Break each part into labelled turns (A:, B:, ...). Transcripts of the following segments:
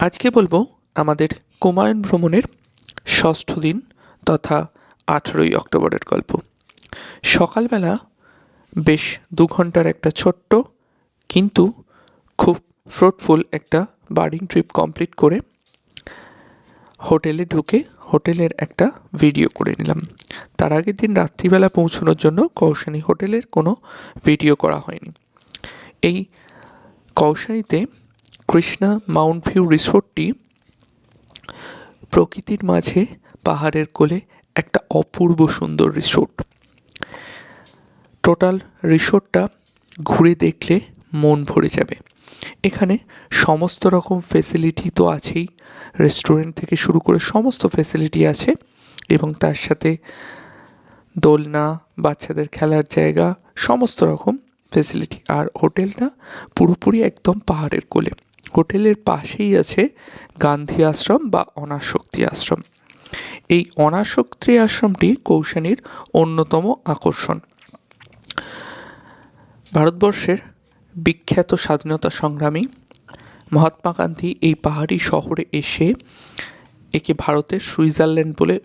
A: আজকে বলব আমাদের কুমায়ুন ভ্রমণের ষষ্ঠ দিন তথা আঠেরোই অক্টোবরের গল্প। সকালবেলা বেশ দু ঘণ্টার একটা ছোট্ট কিন্তু খুব ফ্রুটফুল একটা বার্ডিং ট্রিপ কমপ্লিট করে হোটেলে ঢুকে হোটেলের একটা ভিডিও করে নিলাম। তার আগের দিন রাত্রিবেলা পৌঁছানোর জন্য কৌশানী হোটেলের কোনো ভিডিও করা হয়নি। এই কৌশানীতে কৃষ্ণা মাউন্ট ভিউ রিসোর্টটি প্রকৃতির মাঝে পাহাড়ের কোলে একটা অপূর্ব সুন্দর রিসোর্ট। টোটাল রিসোর্টটা ঘুরে দেখলে মন ভরে যাবে। এখানে সমস্ত রকম ফেসিলিটি তো আছেই। রেস্টুরেন্ট থেকে শুরু করে সমস্ত ফেসিলিটি আছে এবং তার সাথে দোলনা, বাচ্চাদের খেলার জায়গা, সমস্ত রকম ফেসিলিটি আর হোটেলটা পুরোপুরি একদম পাহাড়ের কোলে। হোটেলের পাশেই আছে গান্ধী আশ্রম বা অনাশক্তি আশ্রম। এই অনাশক্তি আশ্রমটি কৌশানীর অন্যতম আকর্ষণ। ভারতবর্ষের বিখ্যাত স্বাধীনতা সংগ্রামী মহাত্মা গান্ধী এই পাহাড়ি শহরে এসে একে ভারতের সুইজারল্যান্ড বলে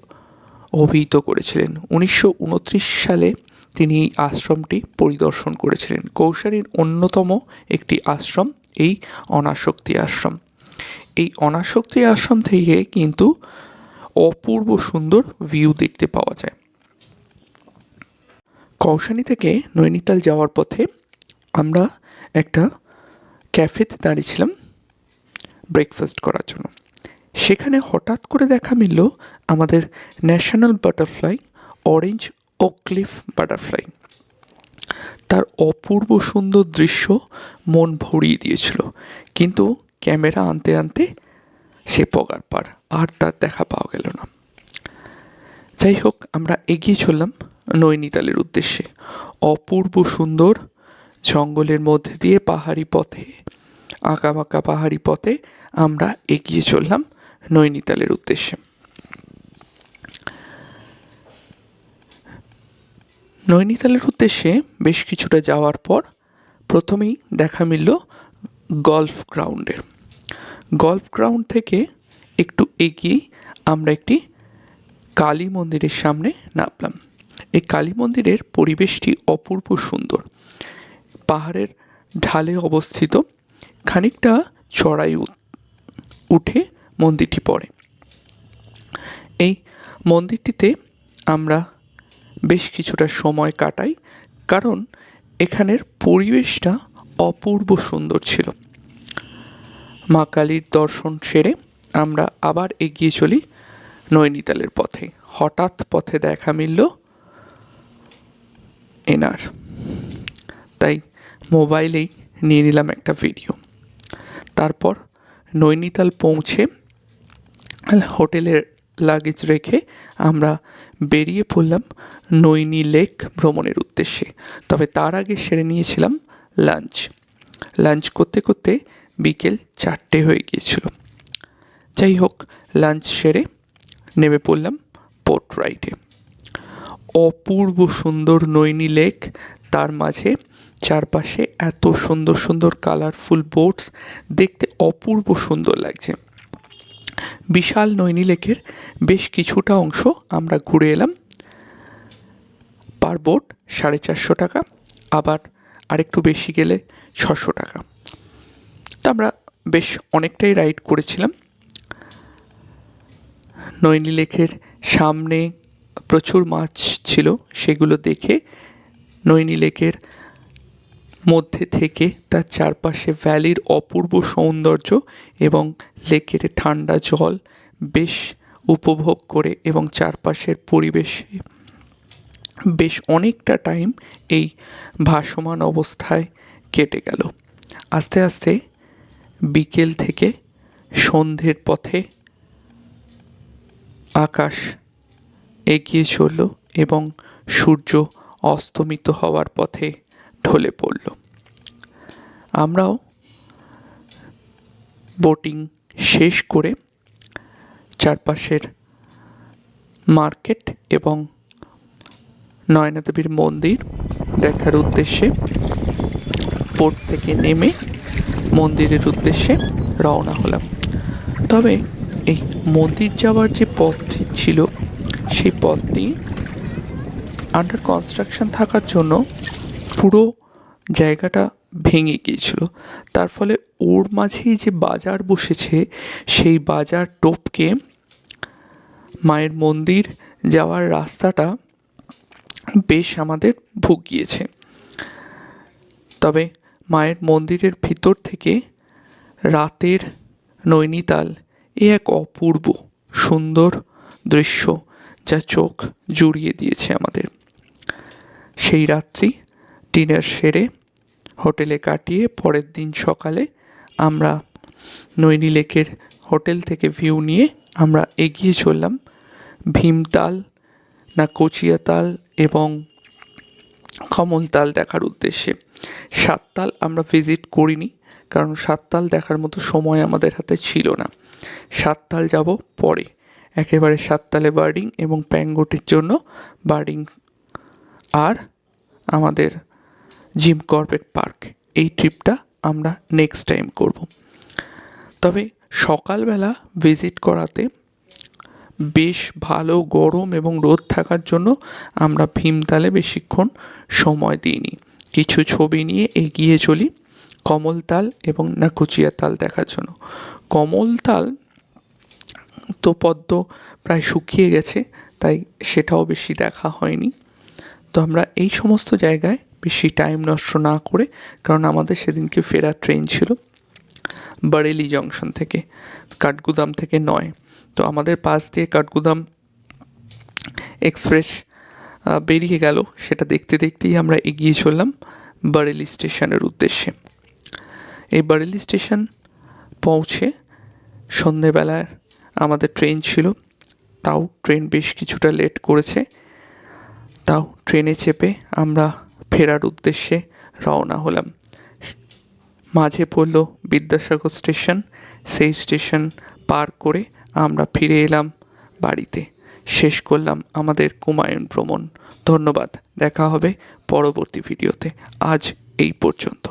A: অভিহিত করেছিলেন। উনিশশো উনত্রিশ সালে তিনি এই আশ্রমটি পরিদর্শন করেছিলেন। কৌশানীর অন্যতম একটি আশ্রম এই অনাসক্তি আশ্রম। এই অনাসক্তি আশ্রম থেকে কিন্তু অপূর্ব সুন্দর ভিউ দেখতে পাওয়া যায়। কৌশানী থেকে নৈনিতাল যাওয়ার পথে আমরা একটা ক্যাফেতে দাঁড়িয়েছিলাম ব্রেকফাস্ট করার জন্য। সেখানে হঠাৎ করে দেখা মিলল আমাদের national butterfly orange oakleaf butterfly তার অপূর্ব সুন্দর দৃশ্য মন ভরিয়ে দিয়েছিল। কিন্তু ক্যামেরা আনতে আনতে সে পগার পার, আর তার দেখা পাওয়া গেল না। যাই হোক, আমরা এগিয়ে চললাম নৈনিতালের উদ্দেশ্যে। অপূর্ব সুন্দর জঙ্গলের মধ্যে দিয়ে পাহাড়ি পথে আঁকাবাঁকা পাহাড়ি পথে আমরা এগিয়ে চললাম নৈনিতালের উদ্দেশ্যে। নৈনিতালের উদ্দেশ্যে বেশ কিছুটা যাওয়ার পর প্রথমেই দেখা মিলল গল্ফ গ্রাউন্ডের। গল্ফ গ্রাউন্ড থেকে একটু এগিয়ে আমরা একটি কালী মন্দিরের সামনে নামলাম। এই কালী মন্দিরের পরিবেশটি অপূর্ব সুন্দর। পাহাড়ের ঢালে অবস্থিত। খানিকটা চড়াই উঠে মন্দিরটি পড়ে। এই মন্দিরটিতে আমরা বেশ কিছুটা সময় কাটাই, কারণ এখানের পরিবেশটা অপূর্ব সুন্দর ছিল। মা কালীর দর্শন সেরে আমরা আবার এগিয়ে চলি নৈনিতালের পথে। হঠাৎ পথে দেখা মিলল এনার। তাই মোবাইলেই নিয়ে নিলাম একটা ভিডিও। তারপর নৈনিতাল পৌঁছে হোটেলের লাগেজ রেখে আমরা বেরিয়ে পড়লাম নৈনি লেক ভ্রমণের উদ্দেশ্যে। তবে তার আগে সেরে নিয়েছিলাম লাঞ্চ লাঞ্চ করতে করতে বিকেল চারটে হয়ে গিয়েছিল। যাই হোক লাঞ্চ সেরে নেমে পড়লাম বোট রাইডে অপূর্ব সুন্দর নৈনি লেক, তার মাঝে চারপাশে এত সুন্দর সুন্দর কালারফুল বোটস দেখতে অপূর্ব সুন্দর লাগছে। বিশাল নৈনি লেকের বেশ কিছুটা অংশ আমরা ঘুরে এলাম। পার বোট সাড়ে চারশো টাকা, আবার আরেকটু বেশি গেলে ছশো টাকা। তো আমরা বেশ অনেকটাই রাইড করেছিলাম। নৈনি লেকের সামনে প্রচুর মাছ ছিল, সেগুলো দেখে নৈনি লেকের মধ্যে থেকে তার চারপাশে ভ্যালির অপূর্ব সৌন্দর্য এবং লেকের ঠান্ডা জল বেশ উপভোগ করে এবং চারপাশের পরিবেশে বেশ অনেকটা টাইম এই ভাসমান অবস্থায় কেটে গেল। আস্তে আস্তে বিকেল থেকে সন্ধ্যের পথে আকাশ এগিয়ে চলল এবং সূর্য অস্তমিত হওয়ার পথে ঢলে পড়ল। আমরাও বোটিং শেষ করে চারপাশের মার্কেট এবং নয়নাদেবীর মন্দির দেখার উদ্দেশ্যে বোট থেকে নেমে মন্দিরের উদ্দেশ্যে রওনা হলাম। তবে এই মন্দির যাওয়ার যে পথটি ছিল, সেই পথটি আন্ডার কনস্ট্রাকশন থাকার জন্য পুরো জায়গাটা ভেঙে গিয়েছিল। তার ফলে ওর মাঝেই যে বাজার বসেছে, সেই বাজার টপকে মায়ের মন্দির যাওয়ার রাস্তাটা বেশ আমাদের ভুগিয়েছে। তবে মায়ের মন্দিরের ভিতর থেকে রাতের নৈনিতাল এ এক অপূর্ব, সুন্দর দৃশ্য যা চোখ জুড়িয়ে দিয়েছে আমাদের। সেই রাত্রি ডিনার সেরে হোটেলে কাটিয়ে পরের দিন সকালে আমরা নৈনি লেকের হোটেল থেকে ভিউ নিয়ে আমরা এগিয়ে চললাম। ভীমতাল, না কচিয়াতাল এবং কমলতাল দেখার উদ্দেশ্যে। সাততাল আমরা ভিজিট করিনি, কারণ সাততাল দেখার মতো সময় আমাদের হাতে ছিল না। সাততাল যাব পরে। একেবারে সাততালে বার্ডিং এবং প্যাঙ্গোটের জন্য বার্ডিং আর আমাদের জিম কর্বেট পার্ক। এই ট্রিপটা আমরা নেক্সট টাইম করব। তবে সকালবেলা ভিজিট করাতে বেশ ভালো গরম এবং রোদ থাকার জন্য আমরা ভীমতালে বেশিক্ষণ সময় দিইনি। কিছু ছবি নিয়ে এগিয়ে চলি কমলতাল এবং নাকুচিয়া তাল দেখার জন্য। কমলতাল তো পদ্ম প্রায় শুকিয়ে গেছে, তাই সেটাও বেশি দেখা হয়নি। তো আমরা এই সমস্ত জায়গায় টাইম নষ্ট না করে, কারণ আমাদের সেদিনকে ফেরার ট্রেন ছিল বারেলি জংশন থেকে, কাঠগুদাম থেকে নয়। তো আমাদের পাশ দিয়ে কাঠগুদাম এক্সপ্রেস বেরিয়ে গেল। সেটা দেখতে দেখতেই আমরা এগিয়ে চললাম বারেলি স্টেশনের উদ্দেশ্যে। এই বারেলি স্টেশন পৌঁছে সন্ধেবেলার আমাদের ট্রেন ছিল। তাও ট্রেন বেশ কিছুটা লেট করেছে। তাও ট্রেনে চেপে আমরা ফেরার উদ্দেশ্যে রওনা হলাম। মাঝে পড়ল বিদ্যাসাগর স্টেশন। সেই স্টেশন পার করে আমরা ফিরে এলাম বাড়িতে। শেষ করলাম আমাদের কুমায়ুন ভ্রমণ। ধন্যবাদ, দেখা হবে পরবর্তী ভিডিওতে। আজ এই পর্যন্ত।